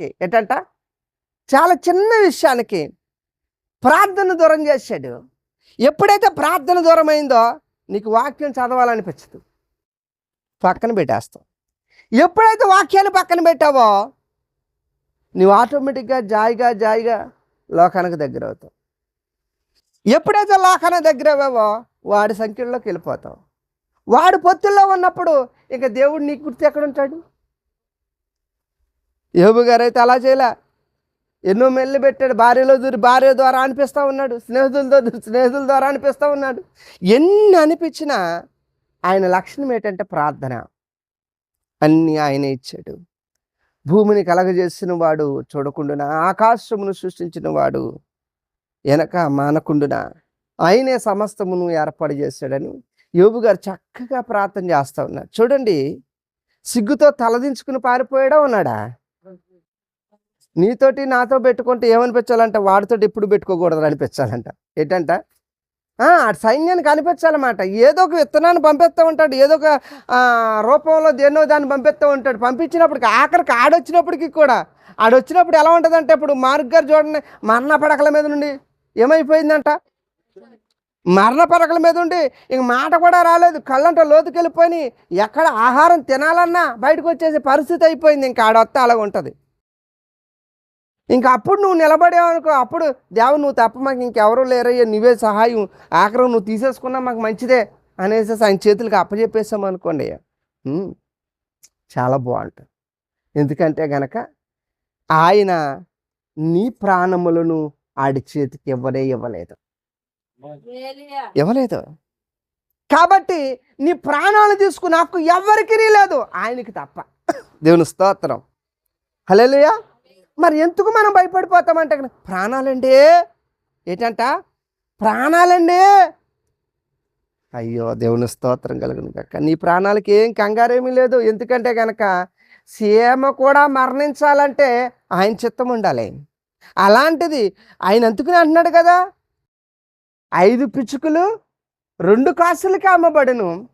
ఏంటంట? చాలా చిన్న విషయానికి ప్రార్థన దూరం చేశాడు. ఎప్పుడైతే ప్రార్థన దూరం అయిందో నీకు వాక్యం చదవాలనిపించదు. పక్కన పెట్టేస్తావు ఎప్పుడైతే వాక్యాన్ని పక్కన పెట్టావో నువ్వు ఆటోమేటిక్గా జాయిగా జాయిగా లోకానికి దగ్గర అవుతావు. ఎప్పుడైతే లోకానికి దగ్గర అవ్వావో వాడి సంఖ్యలోకి వెళ్ళిపోతావు. వాడు పొత్తుల్లో ఉన్నప్పుడు ఇంకా దేవుడు నీకు గుర్తు ఎక్కడ ఉంటాడు? యోబు గారు అయితే అలా చేయలే. ఎన్నో మెల్లి పెట్టాడు. భార్యలో దూరి భార్య ద్వారా అనిపిస్తూ ఉన్నాడు. స్నేహితులతో స్నేహితుల ద్వారా అనిపిస్తూ ఉన్నాడు. ఎన్ని అనిపించినా ఆయన లక్షణం ఏంటంటే ప్రార్థన. అన్నీ ఆయనే ఇచ్చాడు. భూమిని కలగజేసిన వాడు చూడకుండునా ఆకాశమును సృష్టించిన వాడు వెనక మానకుండున ఆయనే సమస్తమును ఏర్పాటు చేశాడని యోబు గారు చక్కగా ప్రార్థన చేస్తూ ఉన్నారు. చూడండి సిగ్గుతో తలదించుకుని పారిపోయాడా ఉన్నాడా? నీతోటి నాతో పెట్టుకుంటే ఏమనిపించాలంట? వాడితోటి ఎప్పుడు పెట్టుకోకూడదు అనిపించాలంట. ఏంటంట? ఆ, సైన్యానికి అనిపించాలన్నమాట ఏదో ఒక విత్తనాన్ని పంపిస్తూ ఉంటాడు. ఏదో ఒక రూపంలో దేన్నో దాన్ని పంపిస్తూ ఉంటాడు. పంపించినప్పటికి ఆఖరికి ఆడొచ్చినప్పటికి కూడా. ఆడొచ్చినప్పుడు ఎలా ఉంటుందంటే ఇప్పుడు మార్క్ గారు చూడండి మరణ పడకల మీద నుండి ఏమైపోయిందంట? మరణ పడకల మీద ఉండి ఇంక మాట కూడా రాలేదు. కళ్ళంట లోతుకెళ్ళిపోయి ఎక్కడ ఆహారం తినాలన్నా బయటకు వచ్చేసే పరిస్థితి అయిపోయింది. ఇంకా ఆడొస్తే అలాగ ఉంటుంది ఇంకా అప్పుడు నువ్వు నిలబడేవనుకో అప్పుడు దేవు నువ్వు తప్ప మాకు ఇంకెవరూ లేరయ్యా నువ్వే సహాయం. ఆఖరం నువ్వు తీసేసుకున్నా మాకు మంచిదే అనేసి ఆయన చేతులకు అప్పచెప్పేసాం అనుకోండి చాలా బాగుంటుంది. ఎందుకంటే గనక ఆయన నీ ప్రాణములను ఆడి చేతికి ఇవ్వనే ఇవ్వలేదు. ఇవ్వలేదు. కాబట్టి నీ ప్రాణాలు తీసుకుని నాకు ఎవరికి లేదు ఆయనకి తప్ప. దేవుని స్తోత్రం. హలో మరి ఎందుకు మనం భయపడిపోతామంటే కనుక ప్రాణాలండి. ఏంటంట? ప్రాణాలండి. అయ్యో దేవుని స్తోత్రం కలుగును కక్క నీ ప్రాణాలకి ఏం కంగారేమీ లేదు. ఎందుకంటే కనుక సీమ కూడా మరణించాలంటే ఆయన చిత్తం ఉండాలి. అలాంటిది ఆయన అందుకుని అంటున్నాడు కదా. ఐదు పిచ్చుకులు రెండు కాసులకి అమ్మబడును.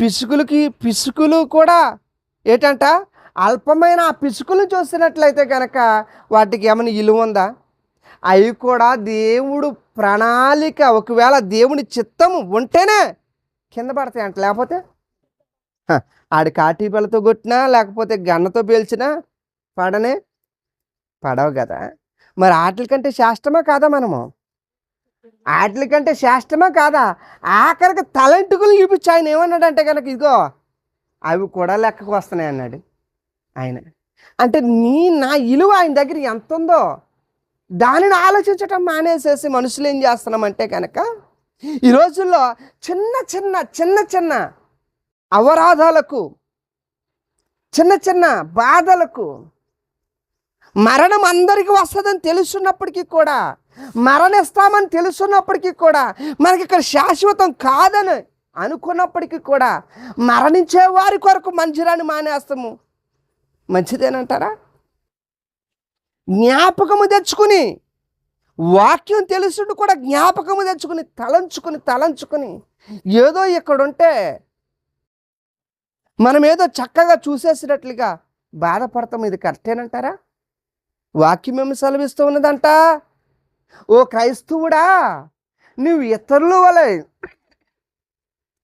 పిసుకులకి పిసుకులు కూడా ఏటంట? అల్పమైన ఆ పిసుకులను చూసినట్లయితే కనుక వాటికి ఏమైనా ఇలువ ఉందా? అవి కూడా దేవుడు ప్రణాళిక ఒకవేళ దేవుని చిత్తము ఉంటేనే కింద పడతాయి అంట. లేకపోతే? ఆడి కాటి పళ్ళతో కొట్టినా లేకపోతే గన్నతో పేల్చినా పడనే పడవు కదా. మరి ఆటల కంటే శాస్త్రమా కాదా మనము? ఆటల కంటే శాస్త్రమా కాదా? ఆఖరికి తలంటుకులు చూపించి ఆయన ఏమన్నాడంటే కనుక ఇదిగో అవి కూడా లెక్కకు వస్తున్నాయి అన్నాడు. ఆయన. అంటే నీ నా ఇలువ ఆయన దగ్గర ఎంత ఉందో దానిని ఆలోచించటం మానేసేసి మనుషులు ఏం చేస్తున్నామంటే కనుక ఈ రోజుల్లో చిన్న చిన్న చిన్న చిన్న అవరాధాలకు చిన్న చిన్న బాధలకు మరణం అందరికీ వస్తుందని తెలుసున్నప్పటికీ కూడా మరణిస్తామని తెలుసున్నప్పటికీ కూడా మనకి ఇక్కడ శాశ్వతం కాదని అనుకున్నప్పటికీ కూడా మరణించే వారి కొరకు మంచిరాని మానేస్తాము. మంచిదేనంటారా? జ్ఞాపకము తెచ్చుకుని వాక్యం తెలుసుడు కూడా జ్ఞాపకము తెచ్చుకుని తలంచుకుని తలంచుకుని ఏదో ఇక్కడ ఉంటే మనం ఏదో చక్కగా చూసేసినట్లుగా బాధపడతాం. ఇది కరెక్టేనంటారా? వాక్యం ఏమి సెలవిస్తూ ఉన్నదంట? ఓ క్రైస్తవుడా నువ్వు ఇతరులు వలె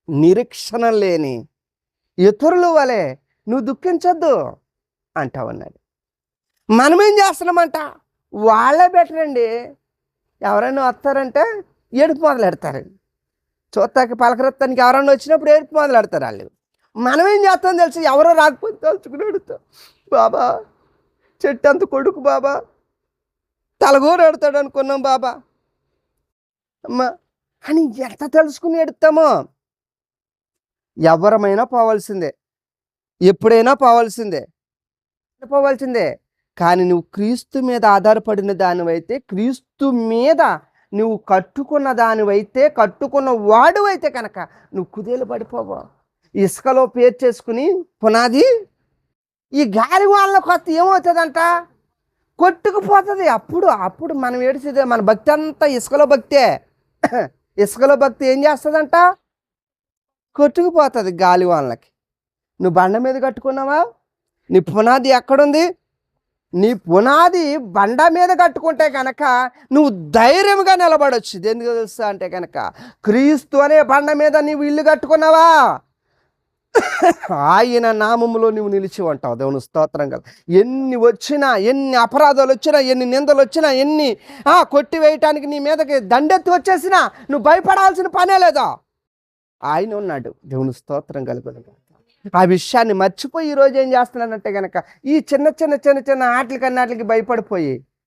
నిరీక్షణ లేని ఇతరులు వలె నువ్వు దుఃఖించద్దు. అంటావన్నాడు. మనం ఏం చేస్తున్నామంట? వాళ్ళే బెటర్ అండి. ఎవరైనా వస్తారంటే ఏడుపు మొదలెడతారండి చూస్తాక పలకరత్తానికి ఎవరైనా వచ్చినప్పుడు ఏడుపు మొదలెడతారు వాళ్ళు. మనం ఏం చేస్తాం తెలుసు? ఎవరో రాకపోతే తలుచుకుని ఎడుతాం బాబా చెట్టు అంత కొడుకు బాబా. తలగూరు ఎడతాడు అనుకున్నాం బాబా. అమ్మా అని ఎంత తెలుసుకుని ఎడతామో ఎవరమైనా పోవాల్సిందే. ఎప్పుడైనా పోవాల్సిందే. పోవాల్సిందే కానీ నువ్వు క్రీస్తు మీద ఆధారపడిన దానివైతే క్రీస్తు మీద నువ్వు కట్టుకున్న దానివైతే కట్టుకున్న వాడువైతే కనుక నువ్వు కుదేలు పడిపోవు. ఇసుకలో పేరు చేసుకుని పునాది ఈ గాలి వాళ్ళ కొత్త ఏమవుతుందంట? కొట్టుకుపోతుంది. అప్పుడు అప్పుడు మనం ఏడిసేదే మన భక్తి అంతా ఇసుకలో భక్తే. ఇసుకలో భక్తి ఏం చేస్తుందంట? కొట్టుకుపోతుంది గాలి వాళ్ళకి నువ్వు బండ మీద కట్టుకున్నావా? నీ పునాది ఎక్కడుంది? నీ పునాది బండ మీద కట్టుకుంటే కనుక నువ్వు ధైర్యంగా నిలబడొచ్చు. ఎందుకు తెలుసా అంటే కనుక క్రీస్తు అనే బండ మీద నీవు ఇల్లు కట్టుకున్నావా? ఆయన నామములో నువ్వు నిలిచి ఉంటావు. దేవుని స్తోత్రం కదా ఎన్ని వచ్చినా ఎన్ని అపరాధాలు వచ్చినా ఎన్ని నిందలు వచ్చినా ఎన్ని కొట్టి కొట్టివేయటానికి నీ మీదకి దండెత్తి వచ్చేసినా నువ్వు భయపడాల్సిన పనే లేదా? ఆయన ఉన్నాడు. దేవుని స్తోత్రం కలుగును ఆ విషయాన్ని మర్చిపోయి ఈరోజు ఏం చేస్తున్నానంటే కనుక ఈ చిన్న చిన్న చిన్న చిన్న ఆటలకి అన్నాటికి భయపడిపోయి